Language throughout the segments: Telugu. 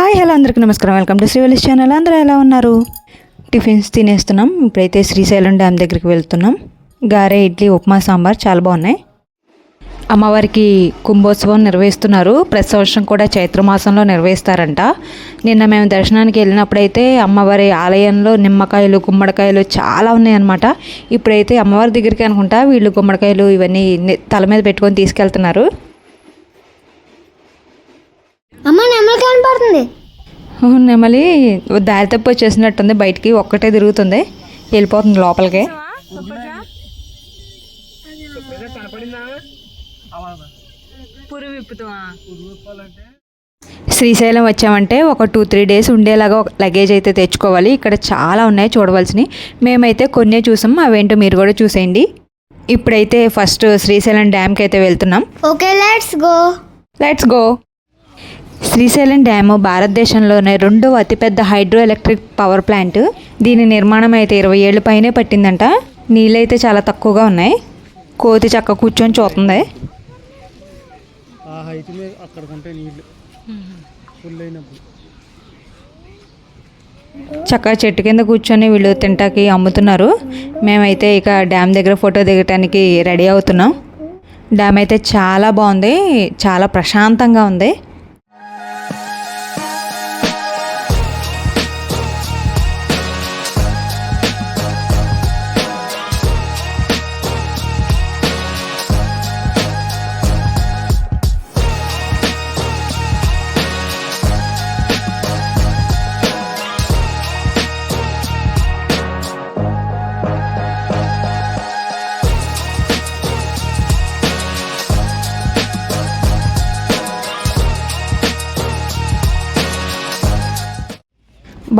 హాయ్ హలో అందరికీ నమస్కారం. Welcome to Srivalli's channel. అందరూ ఎలా ఉన్నారు? టిఫిన్స్ తినేస్తున్నాం. ఇప్పుడైతే శ్రీశైలం డ్యామ్ దగ్గరికి వెళ్తున్నాం. గారె ఇడ్లీ ఉప్మా సాంబార్ చాలా బాగున్నాయి. అమ్మవారికి కుంభోత్సవం నిర్వహిస్తున్నారు. ప్రతి సంవత్సరం కూడా చైత్ర మాసంలో నిర్వహిస్తారంట. నిన్న మేము దర్శనానికి వెళ్ళినప్పుడైతే అమ్మవారి ఆలయంలో నిమ్మకాయలు గుమ్మడికాయలు చాలా ఉన్నాయన్నమాట. ఇప్పుడైతే అమ్మవారి దగ్గరికి అనుకుంటా వీళ్ళు గుమ్మడికాయలు ఇవన్నీ తల మీద పెట్టుకొని తీసుకెళ్తున్నారు. నెమలి కనపడుతుంది నెమలి దారి తప్పి వచ్చేసినట్టుంది. బయటికి ఒక్కటే తిరుగుతుంది. వెళ్ళిపోతుంది లోపలికి. శ్రీశైలం వచ్చామంటే ఒక టూ త్రీ డేస్ ఉండేలాగా ఒక లగేజ్ అయితే తెచ్చుకోవాలి. ఇక్కడ చాలా ఉన్నాయి చూడవలసినవి. మేమైతే కొన్నే చూసాం. అవేంటో మీరు కూడా చూసేయండి. ఇప్పుడైతే ఫస్ట్ శ్రీశైలం డ్యామ్కి అయితే వెళ్తున్నాం. Okay let's go let's go Srisailam dam భారతదేశంలోనే రెండవ అతిపెద్ద హైడ్రో ఎలక్ట్రిక్ పవర్ ప్లాంట్. దీని నిర్మాణం అయితే ఇరవై ఏళ్ళ పైనే పట్టిందంట. నీళ్ళైతే చాలా తక్కువగా ఉన్నాయి. కోతి చక్క కూర్చొని చూస్తుంది చక్కగా చెట్టు కింద కూర్చొని వీళ్ళు తింటాకి అమ్ముతున్నారు. మేమైతే ఇక డ్యామ్ దగ్గర ఫోటో దిగటానికి రెడీ అవుతున్నాం. డ్యామ్ అయితే చాలా బాగుంది. చాలా ప్రశాంతంగా ఉంది.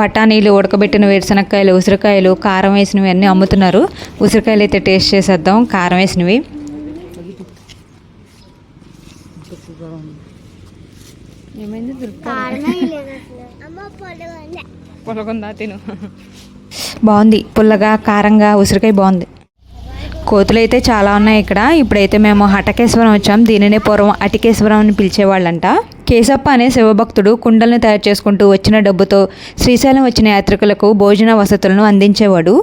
బఠానీలు ఉడకబెట్టిన వేరుశనక్కాయలు ఉసిరికాయలు కారం వేసినవి అన్నీ అమ్ముతున్నారు. ఉసిరికాయలు అయితే టేస్ట్ చేసేద్దాం. కారం వేసినవి. పుల్లగుందా తిను. బాగుంది. పుల్లగా కారంగా ఉసిరికాయ బాగుంది. కోతులు అయితే చాలా ఉన్నాయి ఇక్కడ. ఇప్పుడైతే మేము హటకేశ్వరం వచ్చాం. దీనినే పూర్వం అటికేశ్వరం అని పిలిచేవాళ్ళంట. కేశప్ప అనే శివభక్తుడు కుండల్ని తయారు చేసుకుంటూ వచ్చిన డబ్బుతో శ్రీశైలం వచ్చిన యాత్రికులకు భోజన వసతులను అందించేవాడు.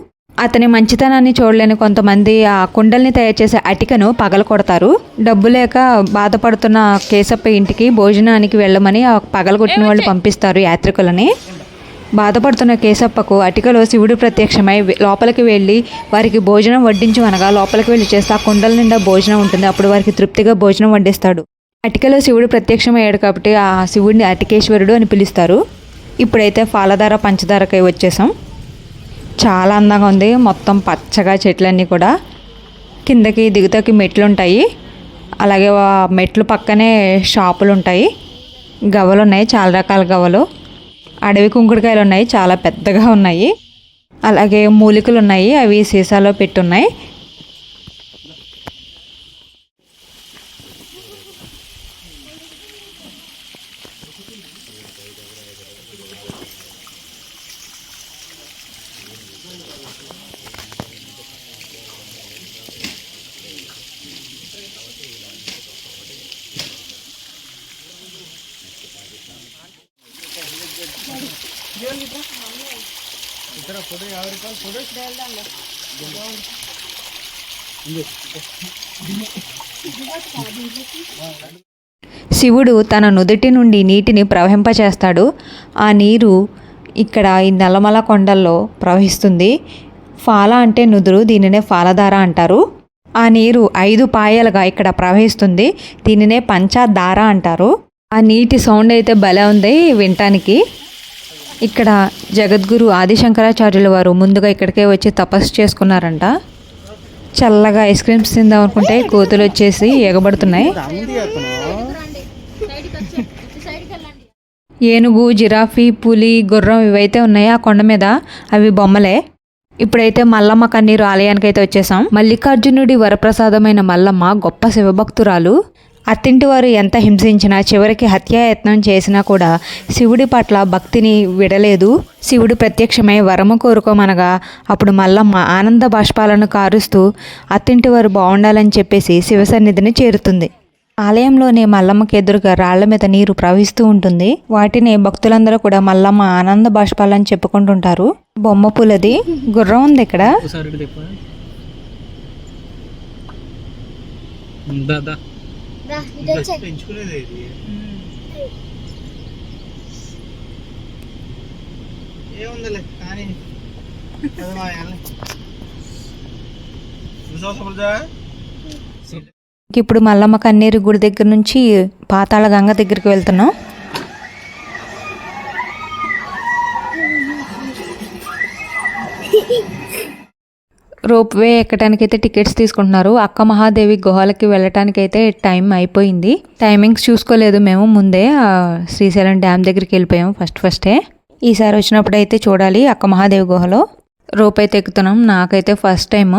అతని మంచితనాన్ని చూడలేని కొంతమంది ఆ కుండల్ని తయారు చేసే అటికను పగల కొడతారు. డబ్బు లేక బాధపడుతున్న కేశప్ప ఇంటికి భోజనానికి వెళ్ళమని ఆ పగలగొట్టిన వాళ్ళు పంపిస్తారు యాత్రికులని. బాధపడుతున్న కేశప్పకు అటికలో శివుడు ప్రత్యక్షమై లోపలికి వెళ్ళి వారికి భోజనం వడ్డించమనగా లోపలికి వెళ్ళి చేస్తే ఆ కుండల నిండా భోజనం ఉంటుంది. అప్పుడు వారికి తృప్తిగా భోజనం వడ్డిస్తాడు. అటికలో శివుడు ప్రత్యక్షమయ్యాడు కాబట్టి ఆ శివుడిని అటికేశ్వరుడు అని పిలుస్తారు. ఇప్పుడైతే పాలధార పంచదారకై వచ్చేసాం. చాలా అందంగా ఉంది. మొత్తం పచ్చగా చెట్లన్నీ కూడా. కిందకి దిగుతాకి మెట్లు ఉంటాయి అలాగే మెట్లు పక్కనే షాపులు ఉంటాయి గవ్వలు ఉన్నాయి చాలా రకాల గవలు. అడవి కుంకుడుకాయలు ఉన్నాయి చాలా పెద్దగా ఉన్నాయి. అలాగే మూలికలు ఉన్నాయి అవి సీసాలో పెట్టున్నాయి శివుడు తన నుదుటి నుండి నీటిని ప్రవహింపచేస్తాడు. ఆ నీరు ఇక్కడ ఈ నల్లమల కొండల్లో ప్రవహిస్తుంది. ఫాల అంటే నుదురు దీనినే ఫాలధార అంటారు. ఆ నీరు ఐదు పాయలుగా ఇక్కడ ప్రవహిస్తుంది. దీనినే పంచదార అంటారు. ఆ నీటి సౌండ్ అయితే భలే ఉంది వినటానికి. ఇక్కడ జగద్గురు ఆదిశంకరాచార్యుల వారు ముందుగా ఇక్కడికే వచ్చి తపస్సు చేసుకున్నారంట. చల్లగా ఐస్ క్రీమ్స్ తిందాం అనుకుంటే కోతులు వచ్చేసి ఎగబడుతున్నాయి. ఏనుగు జిరాఫీ పులి గుర్రం ఇవైతే ఉన్నాయి ఆ కొండ మీద. అవి బొమ్మలే. ఇప్పుడైతే మల్లమ్మ కన్నీరు ఆలయానికి అయితే వచ్చేసాం. మల్లికార్జునుడి వరప్రసాదమైన మల్లమ్మ గొప్ప శివభక్తురాలు. అత్తింటి వారు ఎంత హింసించినా చివరికి హత్యాయత్నం చేసినా కూడా శివుడి పట్ల భక్తిని విడలేదు. శివుడు ప్రత్యక్షమై వరము కోరుకోమనగా అప్పుడు మల్లమ్మ ఆనంద బాష్పాలను కారుస్తూ అత్తింటి వారు బాగుండాలని చెప్పేసి శివ సన్నిధిని చేరుతుంది. ఆలయంలోని మల్లమ్మకి ఎదురుగా రాళ్ళ మీద నీరు ప్రవహిస్తూ ఉంటుంది. వాటిని భక్తులందరూ కూడా మల్లమ్మ ఆనంద బాష్పాలని చెప్పుకుంటుంటారు. బొమ్మ పూలది గుర్రం ఉంది ఇక్కడ. ఒకసారి పెంచుకునేది ఇది. ఏముందిలే కానీ ఇప్పుడు మల్లమ్మ కన్నీరు గుడి దగ్గర నుంచి పాతాళ గంగ దగ్గరికి వెళ్తున్నాం. రోప్ వే ఎక్కడానికి అయితే టికెట్స్ తీసుకుంటున్నారు అక్క మహాదేవి గుహలకి వెళ్ళటానికి అయితే టైం అయిపోయింది. టైమింగ్స్ చూసుకోలేదు మేము ముందే శ్రీశైలం డ్యామ్ దగ్గరికి వెళ్ళిపోయాము ఫస్ట్ ఫస్టే. ఈసారి వచ్చినప్పుడు అయితే చూడాలి అక్క మహాదేవి గుహలో. రోప్ అయితే ఎక్కుతున్నాం నాకైతే ఫస్ట్ టైం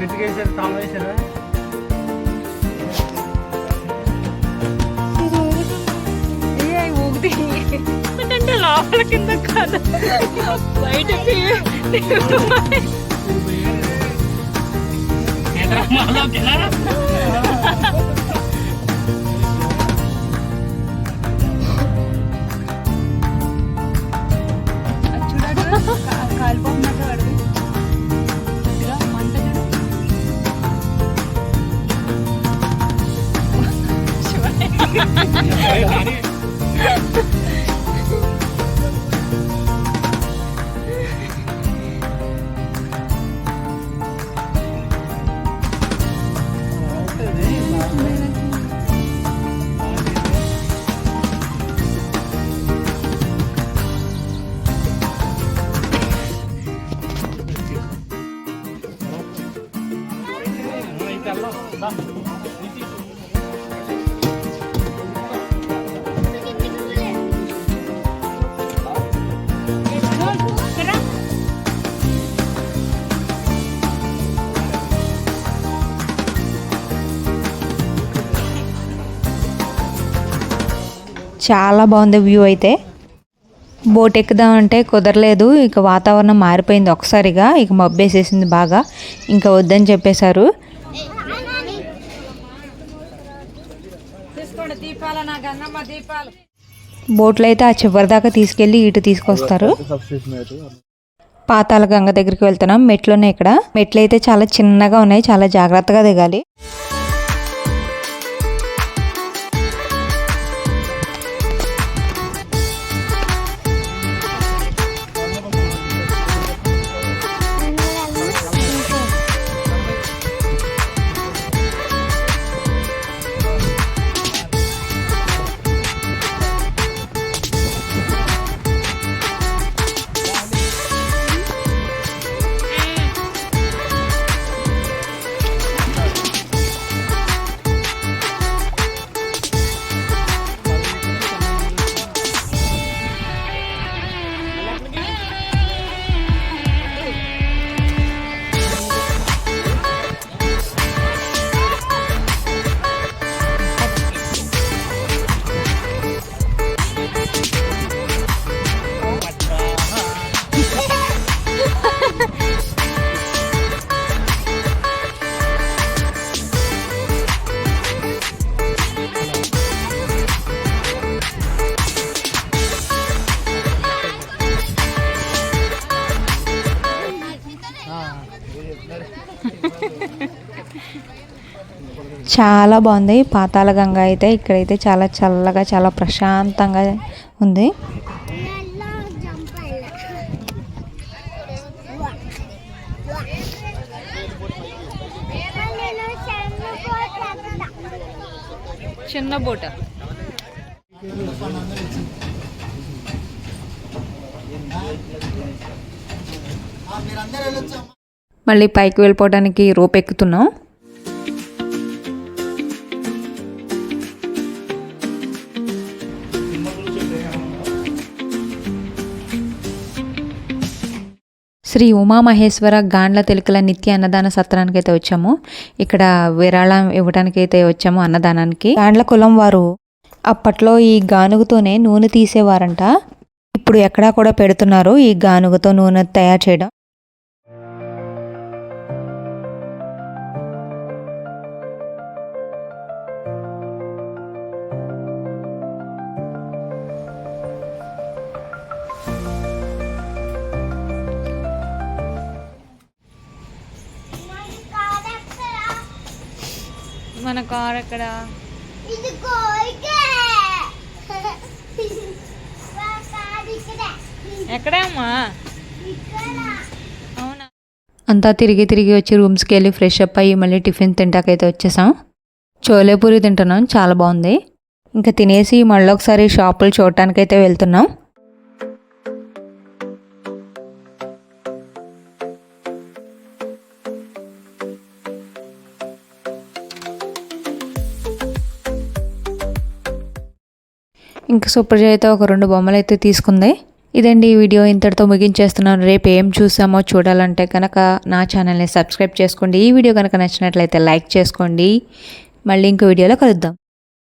గట్టిగా అంటే లోపల కింద కాదు బయటకి フフ。చాలా బాగుంది వ్యూ అయితే. బోట్ ఎక్కుదామంటే కుదరలేదు. ఇక వాతావరణం మారిపోయింది ఒకసారిగా. ఇక మబ్బేసేసింది బాగా. ఇంకా వద్దని చెప్పేశారు. బోట్లో అయితే ఆ చివరి దాకా తీసుకెళ్ళి ఇటు తీసుకొస్తారు. పాతాల గంగ దగ్గరికి వెళ్తున్నాం. మెట్లు ఉన్నాయి ఇక్కడ. మెట్లు అయితే చాలా చిన్నగా ఉన్నాయి. చాలా జాగ్రత్తగా దిగాలి. చాలా బాగుంది. పాతాళ గంగ అయితే ఇక్కడైతే చాలా చల్లగా చాలా ప్రశాంతంగా ఉంది. చిన్న బోట. మళ్ళీ పైకి వెళ్ళిపోవడానికి రోప్ ఎక్కుతున్నాం. శ్రీ ఉమామహేశ్వర గాండ్ల తెలుకల నిత్య అన్నదాన సత్రానికి అయితే వచ్చాము. ఇక్కడ విరాళం ఇవ్వడానికి అయితే వచ్చాము అన్నదానానికి. గాండ్ల కులం వారు అప్పట్లో ఈ గానుగుతోనే నూనె తీసేవారంట. ఇప్పుడు ఎక్కడా కూడా పెడుతున్నారు ఈ గానుగతో నూనె తయారు చేయడం. మన కార్ ఎక్కడ? ఎక్కడే అమ్మా? అవునా? అంతా తిరిగి తిరిగి వచ్చి రూమ్స్కి వెళ్ళి ఫ్రెష్ అప్ అయ్యి మళ్ళీ టిఫిన్ తింటాకైతే వచ్చేసాం. చోలే పూరి తింటున్నాం చాలా బాగుంది. ఇంకా తినేసి మళ్ళీ ఒకసారి షాపులు చూడటానికైతే వెళ్తున్నాం. ఇంకా సూపర్ అయితే ఒక రెండు బొమ్మలు అయితే తీసుకుంది. ఇదండి ఈ వీడియో. ఇంతటితో ముగించేస్తున్నాను. రేపు ఏం చూసామో చూడాలంటే కనుక నా ఛానల్ని సబ్స్క్రైబ్ చేసుకోండి. ఈ వీడియో కనుక నచ్చినట్లయితే లైక్ చేసుకోండి. మళ్ళీ ఇంకో వీడియోలో కలుద్దాం.